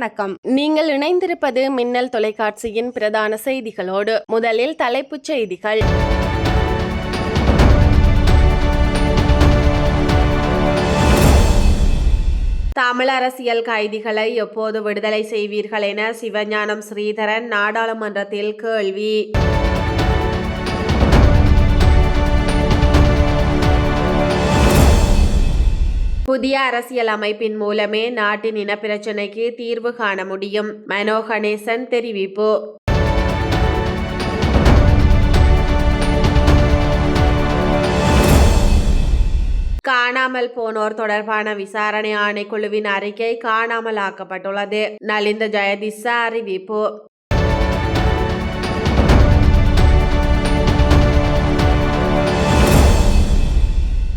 வணக்கம். நீங்கள் இணைந்திருப்பது மின்னல் தொலைக்காட்சியின் பிரதான செய்திகளோடு முதலில் தலைப்புச் செய்திகள். தமிழ் அரசியல் கைதிகளை எப்போது விடுதலை செய்வீர்கள் என சிவஞானம் ஸ்ரீதரன் நாடாளுமன்றத்தில் கேள்வி. புதிய அரசியல் அமைப்பின் மூலமே நாட்டின் இனப்பிரச்சினைக்கு தீர்வு காண முடியும். மனோ கணேசன் தெரிவிப்பு. காணாமல் போனோர் தொடர்பான விசாரணை ஆணைக்குழுவின் அறிக்கை காணாமல் ஆக்கப்பட்டுள்ளது நலிந்த ஜெயதிச அறிவிப்பு.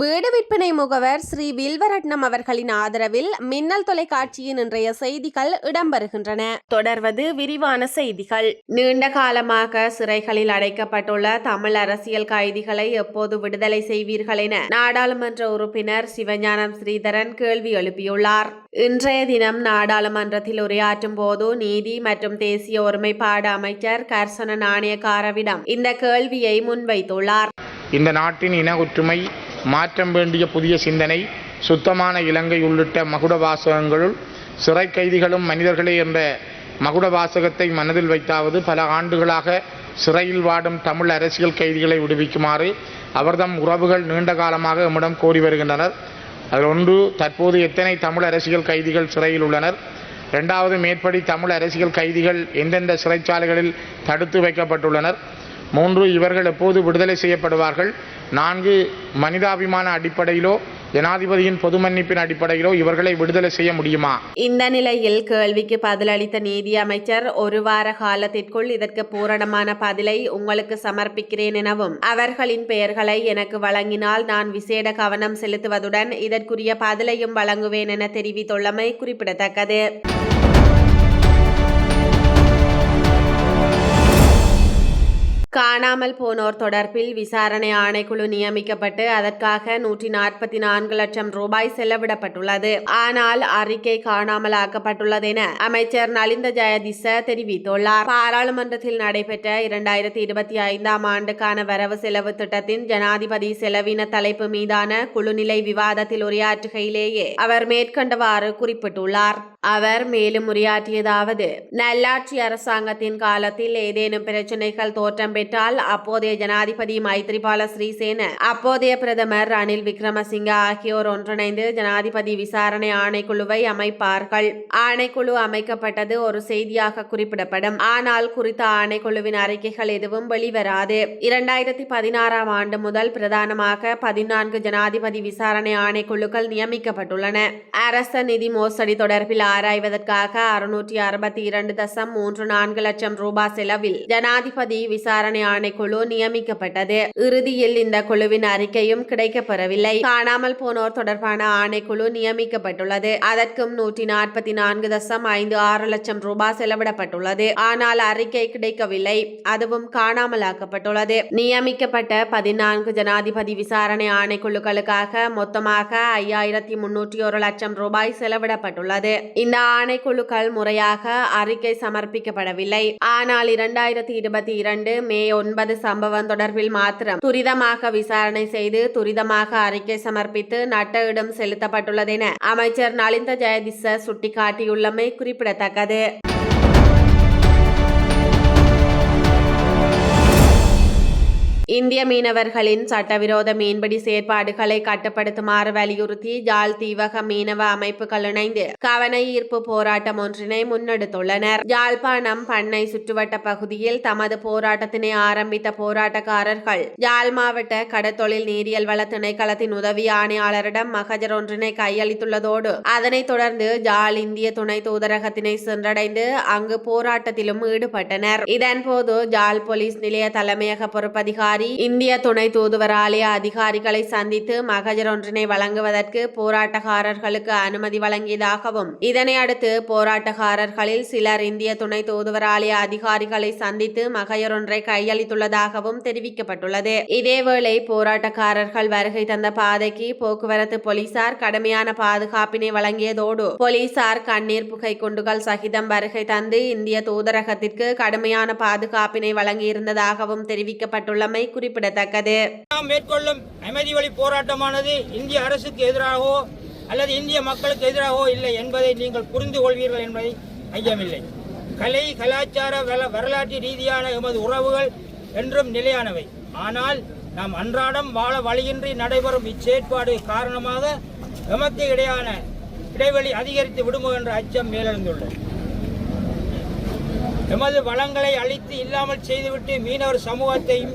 வீடு விற்பனை முகவர் ஸ்ரீ வில்வரட்னம் அவர்களின் ஆதரவில் மின்னல் தொலைக்காட்சியின் இன்றைய செய்திகள் இடம்பெறுகின்றன. தொடர்வது விரிவான செய்திகள். நீண்ட காலமாக சிறைகளில் அடைக்கப்பட்டுள்ள தமிழ் அரசியல் கைதிகளை எப்போது விடுதலை செய்வீர்கள் என நாடாளுமன்ற உறுப்பினர் சிவஞானம் ஸ்ரீதரன் கேள்வி எழுப்பியுள்ளார். இன்றைய தினம் நாடாளுமன்றத்தில் உரையாற்றும் போது நீதி மற்றும் தேசிய ஒருமைப்பாடு அமைச்சர் கர்சன நாணயக்காரவிடம் இந்த கேள்வியை முன்வைத்துள்ளார். இந்த நாட்டின் இன ஒற்றுமை மாற்றம் வேண்டிய புதிய சிந்தனை சுத்தமான இலங்கை உள்ளிட்ட மகுட வாசகங்களுள் சிறை கைதிகளும் மனிதர்களே என்ற மகுட வாசகத்தை மனதில் வைத்தாவது பல ஆண்டுகளாக சிறையில் வாடும் தமிழ் அரசியல் கைதிகளை விடுவிக்குமாறு அவர்தம் உறவுகள் நீண்ட காலமாக எம்மிடம் கோரி வருகின்றனர். அதில் ஒன்று தற்போது எத்தனை தமிழ் அரசியல் கைதிகள் சிறையில் உள்ளனர்? இரண்டாவது மேற்படி தமிழ் அரசியல் கைதிகள் எந்தெந்த சிறைச்சாலைகளில் தடுத்து வைக்கப்பட்டுள்ளனர்? மூன்று இவர்கள் எப்போது விடுதலை செய்யப்படுவார்கள்? நான்கு மனிதாபிமான அடிப்படையிலோ ஜனாதிபதியின் பொது மன்னிப்பின் அடிப்படையிலோ இவர்களை விடுதலை செய்ய முடியுமா? இந்த நிலையில் கேள்விக்கு பதிலளித்த நீதி அமைச்சர் ஒரு வார காலத்திற்குள் இதற்கு பூரணமான பதிலை உங்களுக்கு சமர்ப்பிக்கிறேன் எனவும் அவர்களின் பெயர்களை எனக்கு வழங்கினால் நான் விசேட கவனம் செலுத்துவதுடன் இதற்குரிய பதிலையும் வழங்குவேன் என தெரிவித்துள்ளமை குறிப்பிடத்தக்கது. காணாமல் போனோர் தொடர்பில் விசாரணை ஆணைக்குழு நியமிக்கப்பட்டு அதற்காக நூற்றி நாற்பத்தி நான்கு லட்சம் ரூபாய் செலவிடப்பட்டுள்ளது. ஆனால் அறிக்கை காணாமல் ஆக்கப்பட்டுள்ளது என அமைச்சர் நலிந்த ஜெயதிச தெரிவித்துள்ளார். பாராளுமன்றத்தில் நடைபெற்ற இரண்டாயிரத்தி இருபத்தி ஐந்தாம் ஆண்டுக்கான வரவு செலவு திட்டத்தின் ஜனாதிபதி செலவின தலைப்பு மீதான குழுநிலை விவாதத்தில் உரையாற்றுகையிலேயே அவர் மேற்கண்டவாறு குறிப்பிட்டுள்ளார். அவர் மேலும் உரையாற்றியதாவது நல்லாட்சி அரசாங்கத்தின் காலத்தில் ஏதேனும் பிரச்சனைகள் தோற்றம் பெற்றால் அப்போதைய ஜனாதிபதி மைத்ரிபால ஸ்ரீசேன அப்போதைய பிரதமர் ரணில் விக்ரமசிங்க ஆகியோர் ஒன்றிணைந்து ஜனாதிபதி விசாரணை ஆணைக்குழுவை அமைப்பார்கள். ஆணைக்குழு அமைக்கப்பட்டது ஒரு செய்தியாக குறிப்பிடப்படும். ஆனால் குறித்த ஆணைக்குழுவின் அறிக்கைகள் எதுவும் வெளிவராது. இரண்டாயிரத்தி பதினாறாம் ஆண்டு முதல் பிரதானமாக பதினான்கு ஜனாதிபதி விசாரணை ஆணைக்குழுக்கள் நியமிக்கப்பட்டுள்ளன. அரச நிதி மோசடி தொடர்பில் ஆராய்வதற்காக அறுநூற்றி அறுபத்தி இரண்டு தசம் மூன்று நான்கு லட்சம் ரூபாய் செலவில் ஜனாதிபதி விசாரணை ஆணைக்குழு நியமிக்கப்பட்டது. இறுதியில் இந்த குழுவின் அறிக்கையும் கிடைக்கப்பெறவில்லை. காணாமல் போனோர் தொடர்பான ஆணைக்குழு நியமிக்கப்பட்டுள்ளது. அதற்கும் நூற்றி நாற்பத்தி நான்கு தசம் ஐந்து ஆறு லட்சம் ரூபாய் செலவிடப்பட்டுள்ளது. ஆனால் அறிக்கை கிடைக்கவில்லை. அதுவும் காணாமலாக்கப்பட்டுள்ளது. நியமிக்கப்பட்ட பதினான்கு ஜனாதிபதி விசாரணை ஆணைக்குழுக்களுக்காக மொத்தமாக ஐயாயிரத்தி முன்னூற்றி ஒரு லட்சம் ரூபாய் செலவிடப்பட்டுள்ளது. இந்த ஆணைக்குழுக்கள் முறையாக அறிக்கை சமர்ப்பிக்கப்படவில்லை. ஆனால் இரண்டாயிரத்தி இருபத்தி இரண்டு மே ஒன்பது சம்பவம் தொடர்பில் மாத்திரம் துரிதமாக விசாரணை செய்து துரிதமாக அறிக்கை சமர்ப்பித்து நட்ட இடம் செலுத்தப்பட்டுள்ளது என அமைச்சர் நலிந்த ஜெயதிச சுட்டிக்காட்டியுள்ளமை குறிப்பிடத்தக்கது. இந்திய மீனவர்களின் சட்டவிரோத மீன்பிடி செயற்பாடுகளை கட்டுப்படுத்துமாறு வலியுறுத்தி ஜாழ் தீவக மீனவ அமைப்புகள் இணைந்து கவன ஈர்ப்பு போராட்டம் ஒன்றினை முன்னெடுத்துள்ளனர். யாழ்ப்பாணம் பண்ணை சுற்றுவட்ட பகுதியில் தமது போராட்டத்தினை ஆரம்பித்த போராட்டக்காரர்கள் யாழ் மாவட்ட கடத்தொழில் நீரியல் வள திணைக்களத்தின் உதவி ஆணையாளரிடம் மகஜர் ஒன்றினை கையளித்துள்ளதோடு அதனைத் தொடர்ந்து ஜாழ் இந்திய துணை தூதரகத்தினை சென்றடைந்து அங்கு போராட்டத்திலும் ஈடுபட்டனர். இதன்போது ஜாழ் போலீஸ் நிலைய தலைமையக பொறுப்பதிகாரி இந்திய துணை தூதுவர் ஆலய அதிகாரிகளை சந்தித்து மகஜர் ஒன்றினை வழங்குவதற்கு போராட்டக்காரர்களுக்கு அனுமதி வழங்கியதாகவும் இதனை அடுத்து போராட்டக்காரர்களில் சிலர் இந்திய துணை தூதுவர் ஆலய அதிகாரிகளை சந்தித்து மகஜர் ஒன்றை கையளித்துள்ளதாகவும் தெரிவிக்கப்பட்டுள்ளது. இதேவேளை போராட்டக்காரர்கள் வருகை தந்த பாதைக்கு போக்குவரத்து போலீசார் கடுமையான பாதுகாப்பினை வழங்கியதோடு போலீசார் கண்ணீர் புகை குண்டுகள் சகிதம் வருகை தந்து இந்திய தூதரகத்திற்கு கடுமையான பாதுகாப்பினை வழங்கியிருந்ததாகவும் தெரிவிக்கப்பட்டுள்ளமை குறிப்பிடத்தக்கது. நாம் மேற்கொள்ளும் அமைதி வழி போராட்டமானது இந்திய அரசுக்கு எதிராகவோ அல்லது இந்திய மக்களுக்கு எதிராகவோ இல்லை என்பதை நீங்கள் புரிந்து கொள்வீர்கள் என்பதை ஐயமில்லை. கலை கலாச்சார வரலாற்று ரீதியான எமது உறவுகள் என்றும் நிலையானவை. ஆனால் நாம் அன்றாடம் வாழ வழியின்றி நடைபெறும் இச்சேற்பாடு காரணமாக எமக்கு இடையான இடைவெளி அதிகரித்து விடுமோ என்ற அச்சம் மேலெழுந்துள்ளது. எமது வளங்களை அழித்து இல்லாமல் செய்துவிட்டு மீனவர் சமூகத்தையும்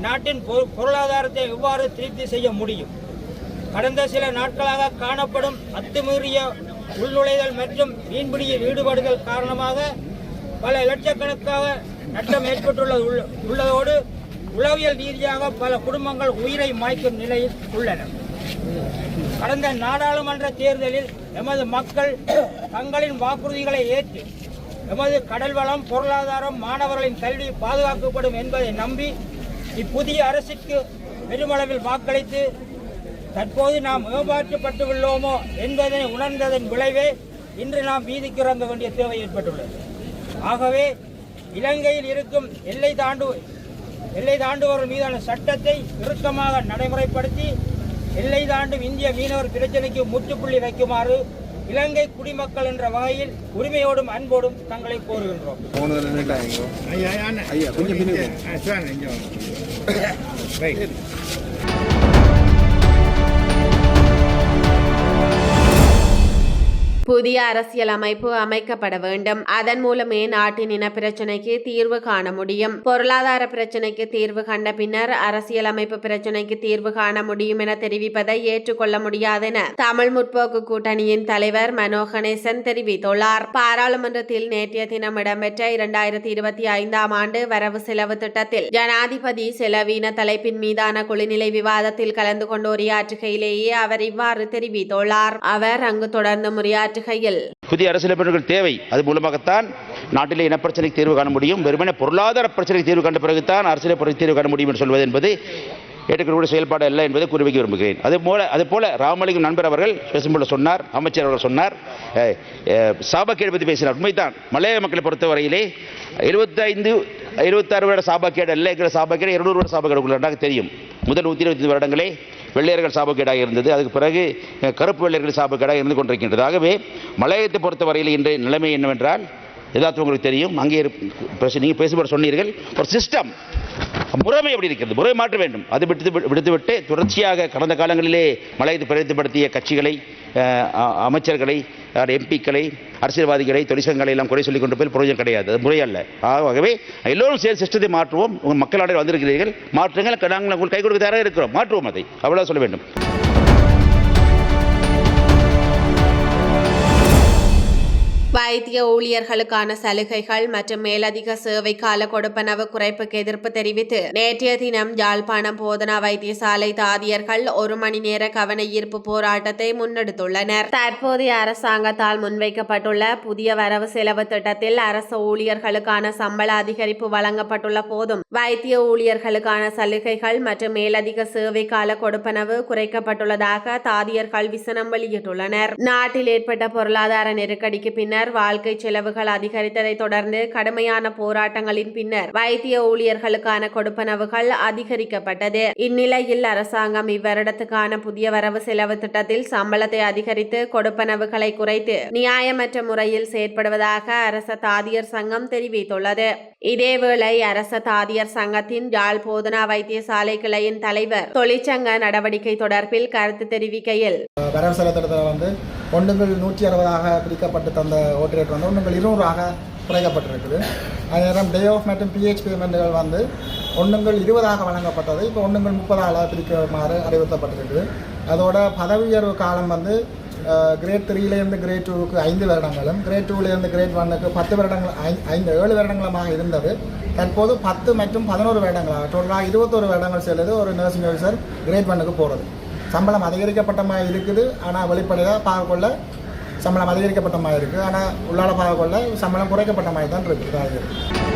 நாட்டின் பொ- பொருளாதாரத்தை எவ்வாறு திருப்தி செய்ய முடியும்? கடந்த சில நாட்களாக காணப்படும் அத்துமீறிய உள்நுழைதல் மற்றும் மீன்பிடியில் ஈடுபடுதல் காரணமாக பல லட்சக்கணக்காக நட்டம் ஏற்பட்டுள்ளது உள்ள- உள்ளதோடு உளவியல் ரீதியாக பல குடும்பங்கள் உயிரை மாய்க்கும் நிலையில் உள்ளன. கடந்த நாடாளுமன்ற தேர்தலில் எமது மக்கள் தங்களின் வாக்குறுதிகளை ஏற்று எமது கடல் வளம் பொருளாதாரம் மாணவர்களின் கல்வி பாதுகாக்கப்படும் என்பதை நம்பி இப்புதிய அரசிற்கு பெருமளவில் வாக்களித்து தற்போது நாம் ஏமாற்றப்பட்டு உள்ளோமோ என்பதனை உணர்ந்ததன் விளைவே இன்று நாம் வீதிக்கு இறங்க வேண்டிய தேவை ஏற்பட்டுள்ளது. ஆகவே இலங்கையில் இருக்கும் எல்லை தாண்டு எல்லை தாண்டுவோர் மீதான சட்டத்தை இறுக்கமாக நடைமுறைப்படுத்தி எல்லை தாண்டும் இந்திய மீனவர் பிரச்சனைக்கு முற்றுப்புள்ளி வைக்குமாறு இலங்கை குடிமக்கள் என்ற வகையில் உரிமையோடும் அன்போடும் தங்களை கோருகின்றோம். புதிய அரசியல் அமைப்பு அமைக்கப்பட வேண்டும். அதன் மூலமே நாட்டின் இன பிரச்சினைக்கு தீர்வு காண முடியும். பொருளாதார பிரச்சினைக்கு தீர்வு கண்ட பின்னர் அரசியல் அமைப்பு பிரச்சினைக்கு தீர்வு காண முடியும் என தெரிவிப்பதை ஏற்றுக்கொள்ள முடியாதென தமிழ் முற்போக்கு கூட்டணியின் தலைவர் மனோ கணேசன் தெரிவித்துள்ளார். பாராளுமன்றத்தில் நேற்றைய தினம் இடம்பெற்ற இரண்டாயிரத்தி இருபத்தி ஐந்தாம் ஆண்டு வரவு செலவு திட்டத்தில் ஜனாதிபதி செலவீன தலைப்பின் மீதான குழுநிலை விவாதத்தில் கலந்து கொண்டு உரையாற்றுகையிலேயே அவர் இவ்வாறு தெரிவித்துள்ளார். அவர் அங்கு தொடர்ந்து உரையாற்றுகையில் புதிய அரசியலமைப்புகள் தேவை. அது மூலமாகத்தான் நாட்டிலே இனப்பிரச்சனைக்கு தீர்வு காண முடியும். வெறுமனே பொருளாதார பிரச்சனைக்கு தீர்வு கண்ட பிறகுதான் அரசியல் பிரச்சனைக்கு தீர்வு காண முடியும் என்று சொல்வது என்பது ஏற்றுக்கொள்ளக்கூடிய செயல்பாடு அல்ல என்பதை குறி வைக்க விரும்புகிறேன். அதே போல அதே போல ராமலிங்கம் நண்பர் அவர்கள் பேசும்போது சொன்னார் அமைச்சர் அவர்கள் சொன்னார் சாபக்கேடு பற்றி பேசினார். உண்மைதான். மலைய மக்களை பொறுத்தவரையிலே எழுபத்தைந்து எழுபத்தாறு வருட சாபக்கேடு அல்ல. என்கிற சாபக்கேடு இருநூறு வருட சாபக்கேடு உள்ளதாக தெரியும். முதல் நூற்றி இருபத்தி வருடங்களே வெள்ளையர்கள் சாபக்கேடாக இருந்தது. அதுக்கு பிறகு கருப்பு வெள்ளையர்கள் சாபக்கேடாக இருந்து கொண்டிருக்கின்றது. ஆகவே மலையத்தை பொறுத்தவரையில் இன்றைய நிலைமை என்னவென்றால் எதாச்சும் உங்களுக்கு தெரியும் அங்கே நீங்கள் பேசும்போது சொன்னீர்கள் ஒரு சிஸ்டம் முறைமை எப்படி இருக்கிறது? முறை மாற்ற வேண்டும். அது விடுத்து விடுத்துவிட்டு தொடர்ச்சியாக கடந்த காலங்களிலே மலையத்தை பிரதிப்படுத்திய கட்சிகளை அமைச்சர்களை எம்பிக்களை அரசியல்வாதிகளை தொழிற்சங்கங்களை எல்லாம் குறை சொல்லி கொண்டு போய் பிரயோஜனம் கிடையாது. அது முறையல்ல ஆகவே எல்லோரும் சேர்ந்து சிஸ்டத்தை மாற்றுவோம். உங்கள் மக்களால் வந்திருக்கிறீர்கள். மாற்றுங்கள். நாங்கள் உங்களுக்கு கை கொடுக்க தயாராக இருக்கிறோம். மாற்றுவோம் அதை. அவ்வளோ சொல்ல வேண்டும். வைத்திய ஊழியர்களுக்கான சலுகைகள் மற்றும் மேலதிக சேவை கால கொடுப்பனவு குறைப்புக்கு எதிர்ப்பு தெரிவித்து நேற்றைய தினம் யாழ்ப்பாணம் போதனா வைத்தியசாலை தாதியர்கள் ஒரு மணி நேர கவன ஈர்ப்பு போராட்டத்தை முன்னெடுத்துள்ளனர். தற்போதைய அரசாங்கத்தால் முன்வைக்கப்பட்டுள்ள புதிய வரவு செலவு திட்டத்தில் அரசு ஊழியர்களுக்கான சம்பள அதிகரிப்பு வழங்கப்பட்டுள்ள போதும் வைத்திய ஊழியர்களுக்கான சலுகைகள் மற்றும் மேலதிக சேவை கால கொடுப்பனவு குறைக்கப்பட்டுள்ளதாக தாதியர்கள் விசனம் வெளியிட்டுள்ளனர். நாட்டில் ஏற்பட்ட பொருளாதார நெருக்கடிக்கு பின்னர் பின்னர் வாழ்க்கை செலவுகள் அதிகரித்ததை தொடர்ந்து கடுமையான போராட்டங்களின் பின்னர் வைத்திய ஊழியர்களுக்கான கொடுப்பனவுகள் அதிகரிக்கப்பட்டது. இந்நிலையில் அரசாங்கம் இவ்வருடத்துக்கான புதிய வரவு செலவு திட்டத்தில் சம்பளத்தை அதிகரித்து கொடுப்பனவுகளை குறைத்து நியாயமற்ற முறையில் செயற்படுவதாக அரச தாதியர் சங்கம் தெரிவித்துள்ளது. இதேவேளை அரச தாதியர் சங்கத்தின் யாழ் போதனா வைத்தியசாலை கிளையின் தலைவர் தொழிற்சங்க நடவடிக்கை தொடர்பில் கருத்து தெரிவிக்கையில் வரவு செலுத்துறதுல வந்து ஒன்றுங்கள் நூற்றி அறுபதாக பிரிக்கப்பட்டு தந்த ஓட்டு ரேட் வந்து ஒன்றுங்கள் இருநூறாக குறைக்கப்பட்டிருக்குது. அதே நேரம் டே ஆஃப் மற்றும் பிஹெச் பேமெண்ட்டுகள் வந்து ஒன்றுங்கள் இருபதாக வழங்கப்பட்டது. இப்போ ஒன்றுங்கள் முப்பதாக பிரிக்குமாறு அறிவுறுத்தப்பட்டிருக்குது. அதோட பதவி உயர்வு காலம் வந்து கிரேட் த்ரீலேருந்து கிரேட் டூவுக்கு ஐந்து வருடங்களும் கிரேட் டூலேருந்து கிரேட் ஒன்னுக்கு பத்து வருடங்கள் ஐ- ஐந்து ஏழு வருடங்களுமாக இருந்தது. தற்போது பத்து மற்றும் பதினோரு வருடங்களாக டோட்டலாக இருபத்தோரு வருடங்கள் செல்லுது ஒரு நர்சிங் ஆஃபீஸர் கிரேட் ஒன்னுக்கு போகிறது சம்பளம் அதிகரிக்கப்பட்ட மாதிரி இருக்குது. ஆனால் வெளிப்படையாக பார்க்கொள்ள சம்பளம் அதிகரிக்கப்பட்ட மாதிரி இருக்குது ஆனால் உள்ளால் பார்க்கொள்ள சம்பளம் குறைக்கப்பட்ட மாதிரி தான் இருக்குது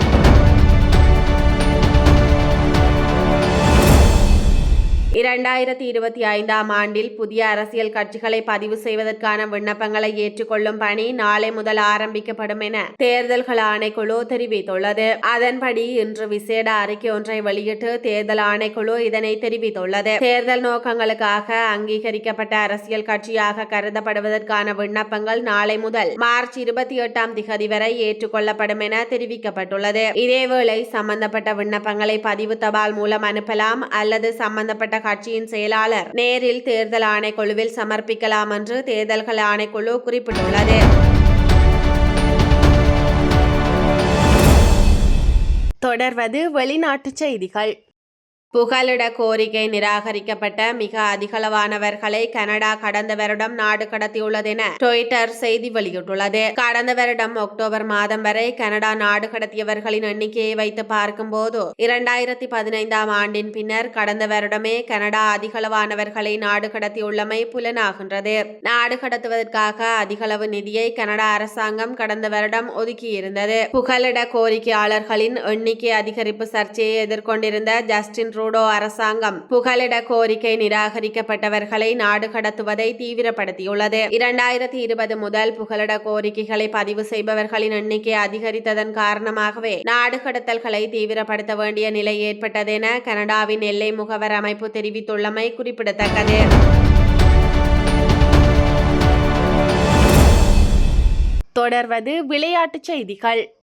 இரண்டாயிரத்தி இருபத்தி ஐந்தாம் ஆண்டில் புதிய அரசியல் கட்சிகளை பதிவு செய்வதற்கான விண்ணப்பங்களை ஏற்றுக்கொள்ளும் பணி நாளை முதல் ஆரம்பிக்கப்படும் என தேர்தல்கள் ஆணைக்குழு தெரிவித்துள்ளது. அதன்படி இன்று விசேட அறிக்கை ஒன்றை வெளியிட்டு தேர்தல் ஆணைக்குழு இதனை தெரிவித்துள்ளது. தேர்தல் நோக்கங்களுக்காக அங்கீகரிக்கப்பட்ட அரசியல் கட்சியாக கருதப்படுவதற்கான விண்ணப்பங்கள் நாளை முதல் மார்ச் இருபத்தி எட்டாம் திகதி வரை ஏற்றுக்கொள்ளப்படும் என தெரிவிக்கப்பட்டுள்ளது. இதேவேளை சம்பந்தப்பட்ட விண்ணப்பங்களை பதிவு தபால் மூலம் அனுப்பலாம் அல்லது சம்பந்தப்பட்ட கட்சியின் செயலாளர் நேரில் தேர்தல் ஆணைக்குழுவில் சமர்ப்பிக்கலாம் என்று தேர்தல்கள் ஆணைக்குழு குறிப்பிட்டுள்ளது. தொடர்வது வெளிநாட்டுச் செய்திகள். புகலிட கோரிக்கை நிராகரிக்கப்பட்ட மிக அதிகளவானவர்களை கனடா கடந்த வருடம் நாடு கடத்தியுள்ளது என ட்விட்டர் செய்தி வெளியிட்டுள்ளது. கடந்த வருடம் அக்டோபர் மாதம் வரை கனடா நாடு கடத்தியவர்களின் எண்ணிக்கையை வைத்து பார்க்கும்போது இரண்டாயிரத்தி பதினைந்தாம் ஆண்டின் பின்னர் கடந்த வருடமே கனடா அதிகளவானவர்களை நாடு கடத்தியுள்ளமை புலனாகின்றது. நாடு கடத்துவதற்காக அதிகளவு நிதியை கனடா அரசாங்கம் கடந்த வருடம் ஒதுக்கியிருந்தது. புகலிட கோரிக்கையாளர்களின் எண்ணிக்கை அதிகரிப்பு சர்ச்சையை எதிர்கொண்டிருந்த ஜஸ்டின் ட்ரூடோ அரசாங்கம் புகலிட கோரிக்கை நிராகரிக்கப்பட்டவர்களை நாடு கடத்துவதை தீவிரப்படுத்தியுள்ளது. இரண்டாயிரத்தி இருபது முதல் புகலிட கோரிக்கைகளை பதிவு செய்பவர்களின் எண்ணிக்கை அதிகரித்ததன் காரணமாகவே நாடு கடத்தல்களை தீவிரப்படுத்த வேண்டிய நிலை ஏற்பட்டதென கனடாவின் எல்லை முகவர் அமைப்பு தெரிவித்துள்ளமை குறிப்பிடத்தக்கது. தொடர்வது விளையாட்டுச் செய்திகள்.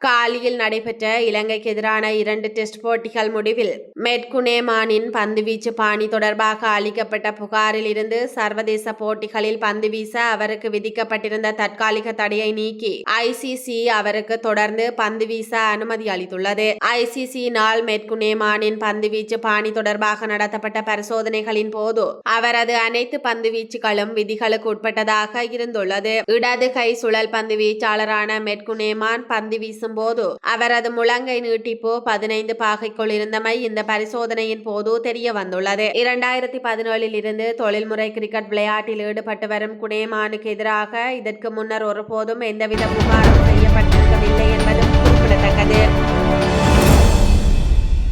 காலியில் நடைபெற்ற இலங்கைக்கு எதிரான இரண்டு டெஸ்ட் போட்டிகள் முடிவில் மெட்குனேமானின் பந்துவீச்சு பாணி தொடர்பாக அளிக்கப்பட்ட புகாரில் இருந்து சர்வதேச போட்டிகளில் பந்து வீச அவருக்கு விதிக்கப்பட்டிருந்த தற்காலிக தடையை நீக்கி ஐசிசி அவருக்கு தொடர்ந்து பந்து வீச அனுமதி அளித்துள்ளது. ஐசிசியினால் மெட்குனேமானின் பந்துவீச்சு பாணி தொடர்பாக நடத்தப்பட்ட பரிசோதனைகளின் போது அவரது அனைத்து பந்துவீச்சுகளும் விதிகளுக்கு உட்பட்டதாக இருந்துள்ளது. இடது கை சுழல் பந்து வீச்சாளரான மெட்குனேமான் பந்து வீசும் போது அவரது முழங்கை நீட்டிப்பு பதினைந்து பாகைக்குள் இருந்தமை இந்த பரிசோதனையின் போது தெரிய வந்துள்ளது. இரண்டாயிரத்தி பதினேழில் இருந்து தொழில்முறை கிரிக்கெட் விளையாட்டில் ஈடுபட்டு வரும் குனேமானுக்கு எதிராக இதற்கு முன்னர் ஒருபோதும் எந்தவித புகாரும் செய்யப்பட்டிருக்கவில்லை என்பதும் குறிப்பிடத்தக்கது.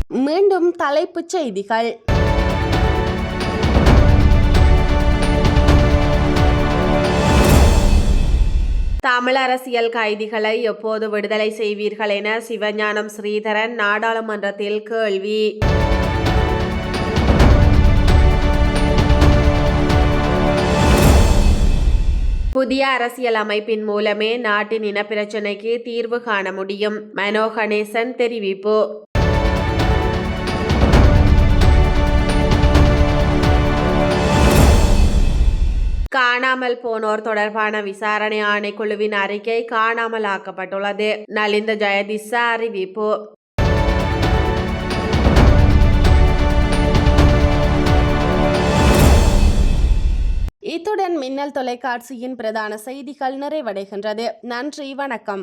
மீண்டும் தலைப்புச் செய்திகள். தமிழ் அரசியல் கைதிகளை எப்போது விடுதலை செய்வீர்கள் என சிவஞானம் ஸ்ரீதரன் நாடாளுமன்றத்தில் கேள்வி. புதிய அரசியல் அமைப்பின் மூலமே நாட்டின் இனப்பிரச்சினைக்கு தீர்வு காண முடியும். மனோ கணேசன் தெரிவிப்பு. காணாமல் போனோர் தொடர்பான விசாரணை ஆணைக்குழுவின் அறிக்கை காணாமல் ஆக்கப்பட்டுள்ளது நலிந்த ஜெயதிசா அறிவிப்பு. இத்துடன் மின்னல் தொலைக்காட்சியின் பிரதான செய்திகள் நிறைவடைகின்றது. நன்றி வணக்கம்.